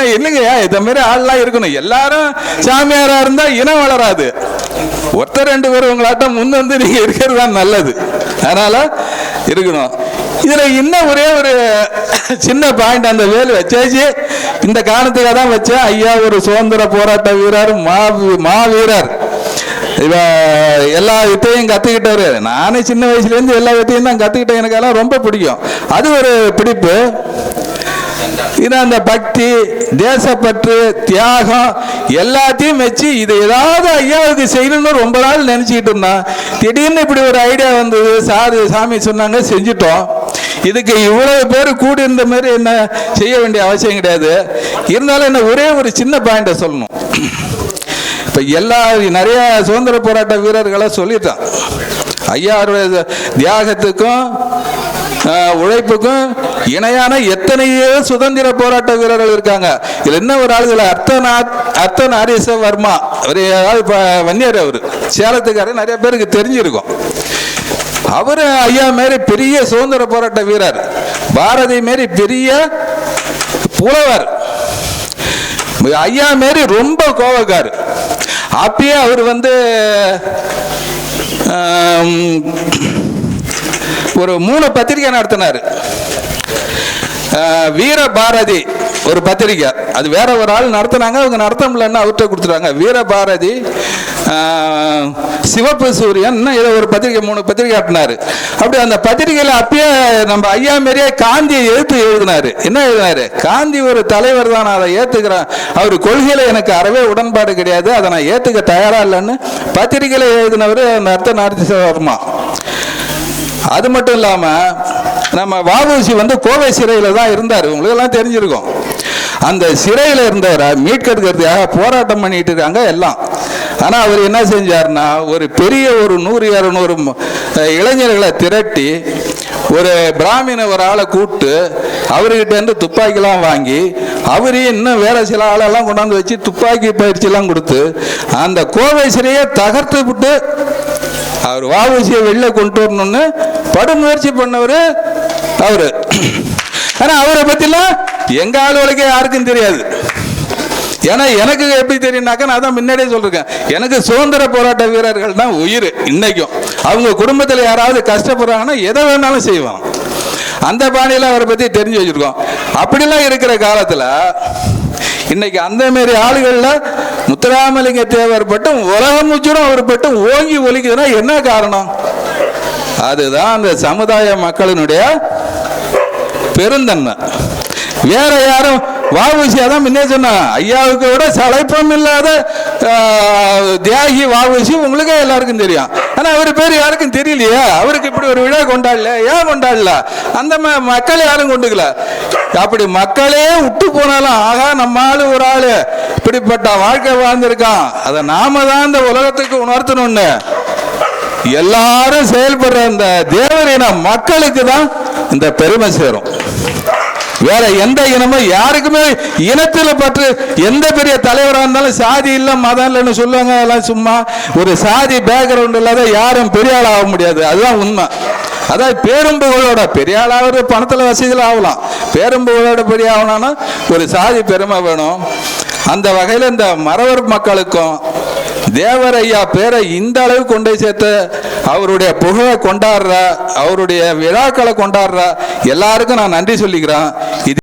ஏன்னா இல்லைங்கய்யா இந்த மாதிரி ஆள்லாம் இருக்கணும். எல்லாரும் சாமியாரா இருந்தா இனம் வளராது. ஒருத்தர் ரெண்டு பேர் உங்களாட்டம் முன் வந்து நீங்க இருக்கிறது தான் நல்லது. அதனால இருக்கணும். இதுல இன்னும் ஒரே ஒரு சின்ன பாயிண்ட் அந்த வேலு வச்சாச்சு. இந்த காரணத்துக்காக தான் வச்சேன். ஐயா ஒரு சுதந்திர போராட்ட வீரர் மா மாவீரர். இவ எல்லா வித்தையும் கத்துக்கிட்டாரு நானே சின்ன வயசுல இருந்து எல்லா வித்தையும் தான் கத்துக்கிட்டேன். எனக்கெல்லாம் ரொம்ப பிடிக்கும். அது ஒரு பிடிப்பு. இது அந்த பக்தி தேசப்பற்று தியாகம் எல்லாத்தையும் வச்சு இது ஏதாவது ஐயாவுக்கு செய்யணும்னு ரொம்ப நாள் நினச்சிக்கிட்டு இருந்தான். திடீர்னு இப்படி ஒரு ஐடியா வந்தது. சார் சாமி சொன்னாங்க செஞ்சுட்டோம். இதுக்கு இவ்வளவு பேர் கூடி இருந்த மாதிரி என்ன செய்ய வேண்டிய அவசியம் கிடையாது. இருந்தாலும் என்ன ஒரே ஒரு சின்ன பாயிண்ட்டை சொல்லணும். இப்போ எல்லா நிறைய சுதந்திர போராட்ட வீரர்களை சொல்லிட்டான். ஐயாவுடைய தியாகத்துக்கும் உழைப்புக்கும் இணையான எத்தனையோ சுதந்திர போராட்ட வீரர்கள் இருக்காங்க. இதுல என்ன ஒரு ஆளுகள் அர்த்தநா அர்த்தன் நாரீச வர்மா அவர் யாராவது வன்னியர் அவர். சேலத்துக்காரர் நிறைய பேருக்கு தெரிஞ்சிருக்கும். அவர் ஐயா மாரி பெரிய சுதந்திர போராட்ட வீரர். பாரதி மாரி பெரிய புலவர். ஐயா மாரி ரொம்ப கோவக்கார் அப்பயே அவர் வந்து ஒரு மூணு பத்திரிகை நடத்தினார். வீர பாரதி ஒரு பத்திரிக்கை. அது வேற ஒரு ஆள் நடத்துனாங்க அவங்க நடத்த முடியலன்னு அவர்கிட்ட கொடுத்துருவாங்க வீர பாரதி சிவப்பு சூரியன் இன்னும் ஏதோ ஒரு பத்திரிக்கை மூணு பத்திரிக்கை ஆட்டினாரு. அப்படி அந்த பத்திரிகையில் அப்பயே நம்ம ஐயா மாரியே காந்தியை எழுத்து எழுதினாரு. என்ன எழுதினாரு? காந்தி ஒரு தலைவர் தான் நான் அதை ஏத்துக்கிறேன். அவர் கொள்கையில எனக்கு அறவே உடன்பாடு கிடையாது. அதை நான் ஏத்துக்க தயாரா இல்லைன்னு பத்திரிகையில எழுதினவர் அந்த அர்த்த வர்மா அது மட்டும் இல்லாம நம்ம வாபூசி வந்து கோவை சிறையில தான் இருந்தார். உங்களுக்கு எல்லாம் தெரிஞ்சிருக்கும். அந்த சிறையில இருந்தவரை மீட்கிறதுக்காக போராட்டம் பண்ணிட்டு இருக்காங்க எல்லாம். ஆனால் அவர் என்ன செஞ்சாருன்னா ஒரு பெரிய ஒரு நூறு இரநூறு இளைஞர்களை திரட்டி ஒரு பிராமண ஒரு ஆளை கூப்பிட்டு அவர்கிட்ட இருந்து துப்பாக்கிலாம் வாங்கி அவரையும் இன்னும் வேற சில ஆளெல்லாம் கொண்டாந்து வச்சு துப்பாக்கி பயிற்சியெல்லாம் கொடுத்து அந்த கோவை சிறையை தகர்த்து விட்டு அவர் வாவுசியை வெளில கொண்டு வரணும்னு படுமுயற்சி பண்ணவர் அவரு. ஆனா அவரை பத்திலாம் எங்க ஆளுகளுக்கே யாருக்கும் தெரியாது. ஏன்னா எனக்கு எப்படி தெரியும்னாக்கா நான் தான் முன்னாடியே சொல்லிருக்கேன். எனக்கு சுதந்திர போராட்ட வீரர்கள் தான் உயிர் இன்னைக்கும். அவங்க குடும்பத்தில் யாராவது கஷ்டப்படுறாங்கன்னா எதை வேணாலும் செய்வான். அந்த பாணியில் அவரை பற்றி தெரிஞ்சு வச்சிருக்கோம். அப்படிலாம் இருக்கிற காலத்தில் இன்னைக்கு அந்த மாரி ஆளுகளில் முத்துராமலிங்க தேவர் பட்டும் உலகம் முச்சுடும் அவர் பட்டும் ஓங்கி ஒலிக்குதுன்னா என்ன காரணம்? அதுதான் அந்த சமுதாய மக்களினுடைய பெருந்தன்மை. வேற யாரும் வாவுசியா தான் முன்னே சொன்னா ஐயாவுக்கு விட சளைப்பம் இல்லாத தியாகி வாவுசி உங்களுக்கே எல்லாருக்கும் தெரியும். ஆனால் அவர் பேர் யாருக்கும் தெரியலையே. அவருக்கு இப்படி ஒரு விழா கொண்டாடல. ஏன் கொண்டாடல? அந்த ம- மக்கள் யாரும் கொண்டுக்கல. அப்படி மக்களே விட்டு போனாலும் ஆகா நம்ம ஆளு ஒரு ஆளு. இப்படிப்பட்ட வாழ்க்கை வாழ்ந்திருக்கான். அதை நாம தான் இந்த உலகத்துக்கு உணர்த்தணும்னு. எல்லாரும் செயல்படுற இந்த தேவரின மக்களுக்கு தான் இந்த பெருமை சேரும். வேற எந்த இனமும் யாருக்குமே இனத்தில் பற்று எந்த பெரிய தலைவராக இருந்தாலும் சாதி இல்லை மதம் இல்லைன்னு சொல்லுவாங்க. அதெல்லாம் சும்மா ஒரு சாதி பேக்ரவுண்ட் இல்லாத யாரும் பெரிய ஆள் ஆக முடியாது. அதுதான் உண்மை. அதாவது பேரும்புகளோட பெரிய ஆளாவது பணத்தில் வசதியில் ஆகலாம். பேரும்புகளோட பெரிய ஆகணும்னா ஒரு சாதி பெருமை வேணும். அந்த வகையில் இந்த மறவர் மக்களுக்கும் தேவரையா பேரை இந்த அளவு கொண்டு சேர்த்து சேர்த்த அவருடைய புகழை கொண்டாடுற அவருடைய விழாக்களை கொண்டாடுற எல்லாருக்கும் நான் நன்றி சொல்லிக்கிறேன். இது